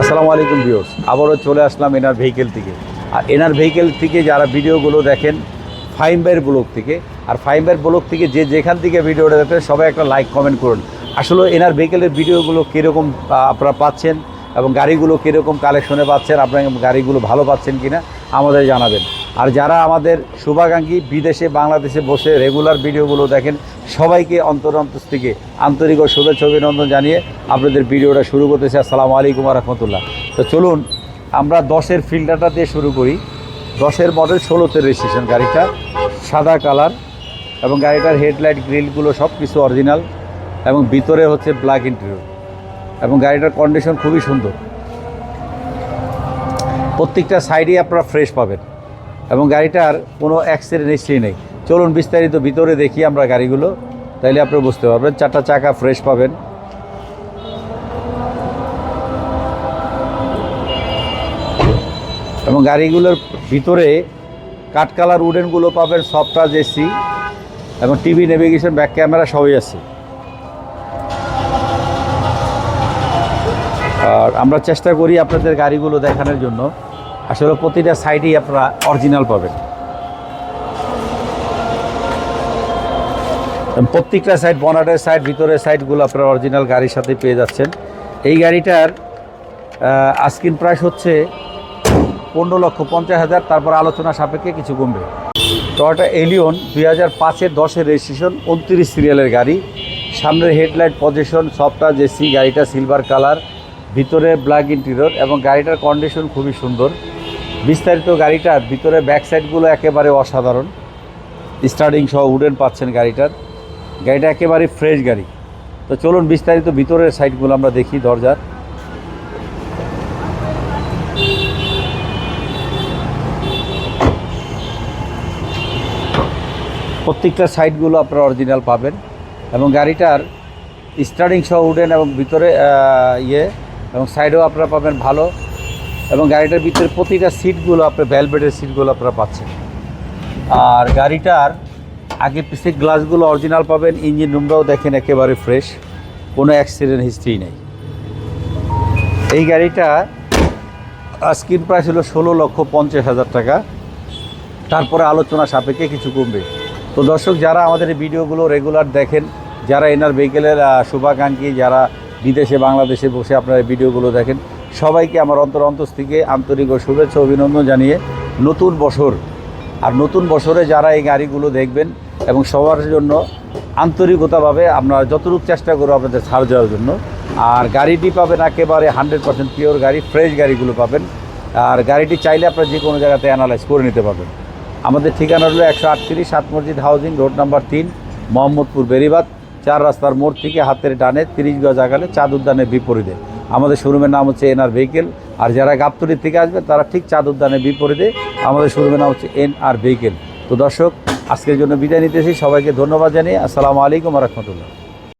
আসসালামু আলাইকুম ভিউস আবারও চলে আসলাম এনার ভেহিকেল থেকে। আর এনার ভেহিকেল থেকে যারা ভিডিওগুলো দেখেন ফাইম্বার ব্লক থেকে, আর ফাইম্বার ব্লক থেকে যে যেখান থেকে ভিডিওটা দেখেন সবাই একটা লাইক কমেন্ট করুন। আসলে এনার ভেহিকেলের ভিডিওগুলো কীরকম আপনারা পাচ্ছেন এবং গাড়িগুলো কীরকম কালেকশনে পাচ্ছেন, আপনার গাড়িগুলো ভালো পাচ্ছেন কিনা আমাদের জানাবেন। আর যারা আমাদের শুভাকাঙ্ক্ষী বিদেশে, বাংলাদেশে বসে রেগুলার ভিডিওগুলো দেখেন, সবাইকে অন্তর অন্তর থেকে আন্তরিক ও শুভেচ্ছা অভিনন্দন জানিয়ে আপনাদের ভিডিওটা শুরু করতেছি। আসসালামু আলাইকুম রহমতুল্লাহ তো চলুন, আমরা দশের ফিল্টারটা দিয়ে শুরু করি। দশের মডেল ষোলোতে রেজিস্ট্রেশন গাড়িটা, সাদা কালার এবং গাড়িটার হেডলাইট গ্রিলগুলো সব কিছু অরিজিনাল এবং ভিতরে হচ্ছে ব্ল্যাক ইন্টেরিয়র এবং গাড়িটার কন্ডিশন খুবই সুন্দর। প্রত্যেকটা সাইডেই আপনারা ফ্রেশ পাবেন। এবং গাড়িটার কোনো অ্যাক্সিডেন্ট হিস্ট্রি নেই। চলুন বিস্তারিত ভিতরে দেখি আমরা গাড়িগুলো। তাইলে আপনি বুঝতে পারবেন, চারটা চাকা ফ্রেশ পাবেন। এবং গাড়িগুলোর ভিতরে কাঠ কালার উডেনগুলো পাবেন সফটাজ এসি এবং টিভি নেভিগেশন ব্যাক ক্যামেরা সবই আছে। আর আমরা চেষ্টা করি আপনাদের গাড়িগুলো দেখানোর জন্য। আসলে প্রতিটা সাইডেই আপনারা অরিজিনাল পাবেন। প্রত্যেকটা সাইড বনাটের সাইড ভিতরের সাইডগুলো আপনারা অরিজিনাল গাড়ির সাথে পেয়ে যাচ্ছেন। এই গাড়িটার আস্কিন প্রাইস হচ্ছে পনেরো লক্ষ পঞ্চাশ হাজার, তারপর আলোচনা সাপেক্ষে কিছু কমবে। টয়টা এলিয়ন দুই হাজার পাঁচের দশের রেজিস্ট্রেশন উনত্রিশ সিরিয়ালের গাড়ি। সামনের হেডলাইট পজিশন সফটা জেসি গাড়িটা সিলভার কালার ভিতরে ব্ল্যাক ইন্টেরিয়র এবং গাড়িটার কন্ডিশন খুবই সুন্দর। বিস্তারিত গাড়িটার ভিতরে ব্যাক সাইডগুলো একেবারে অসাধারণ। স্টার্টিং সহ উডেন পাচ্ছেন গাড়িটার। গাড়িটা একেবারে ফ্রেশ গাড়ি। তো চলুন বিস্তারিত ভিতরের সাইডগুলো আমরা দেখি দরজার। প্রত্যেকটা সাইডগুলো আপনারা অরিজিনাল পাবেন এবং গাড়িটার স্টার্টিং সহ উডেন এবং ভিতরে ইয়ে এবং সাইডেও আপনারা পাবেন ভালো। এবং গাড়িটার ভিতরে প্রতিটা সিটগুলো আপনার ভ্যালভেটের সিটগুলো আপনারা পাচ্ছেন। আর গাড়িটার আগে পিছে গ্লাসগুলো অরিজিনাল পাবেন ইঞ্জিন রুমটাও দেখেন একেবারে ফ্রেশ কোনো অ্যাক্সিডেন্ট হিস্ট্রি নেই। এই গাড়িটা স্ক্রিন প্রাইস হলো ষোলো লক্ষ পঞ্চাশ হাজার টাকা। তারপরে আলোচনা সাপেক্ষে কিছু কমবে। তো দর্শক, যারা আমাদের ভিডিওগুলো রেগুলার দেখেন, যারা এনার ভেহিকেলের শুভাকাঙ্ক্ষী, যারা বিদেশে, বাংলাদেশে বসে আপনারা ভিডিওগুলো দেখেন। সবাইকে আমার অন্তর অন্তর থেকে আন্তরিক ও শুভেচ্ছা অভিনন্দন জানিয়ে নতুন বছর আর নতুন বছরে যারা এই গাড়িগুলো দেখবেন এবং সবার জন্য আন্তরিকতাভাবে আমরা যতটুকু চেষ্টা করব আপনাদের ছাড় দেওয়ার জন্য। আর গাড়িটি পাবেন একেবারে হান্ড্রেড পার্সেন্ট পিওর গাড়ি ফ্রেশ গাড়িগুলো পাবেন। আর গাড়িটি চাইলে আপনারা যে কোনো জায়গাতে অ্যানালাইজ করে নিতে পারবেন। আমাদের ঠিকানা হলো একশো আটত্রিশ সাত মসজিদ হাউজিং, রোড নাম্বার তিন, মোহাম্মদপুর বেরিবাদ। চার রাস্তার মোড় থেকে হাতের ডানে তিরিশ গজ আগালে চাঁদ উদ্যানের বিপরীতে। আমাদের শোরুমের নাম হচ্ছে এনআর ভেহিকেল, আর যারা গাবতলির থেকে আসবে, তারা ঠিক চাঁদ উদ্যানের বিপরীতে আমাদের শোরুমের নাম হচ্ছে এন আর ভেহিকেল। তো দর্শক, আজকের জন্য বিদায় নিতেছি। সবাইকে ধন্যবাদ জানিয়ে আসসালামু আলাইকুম রহমতুল্লাহ।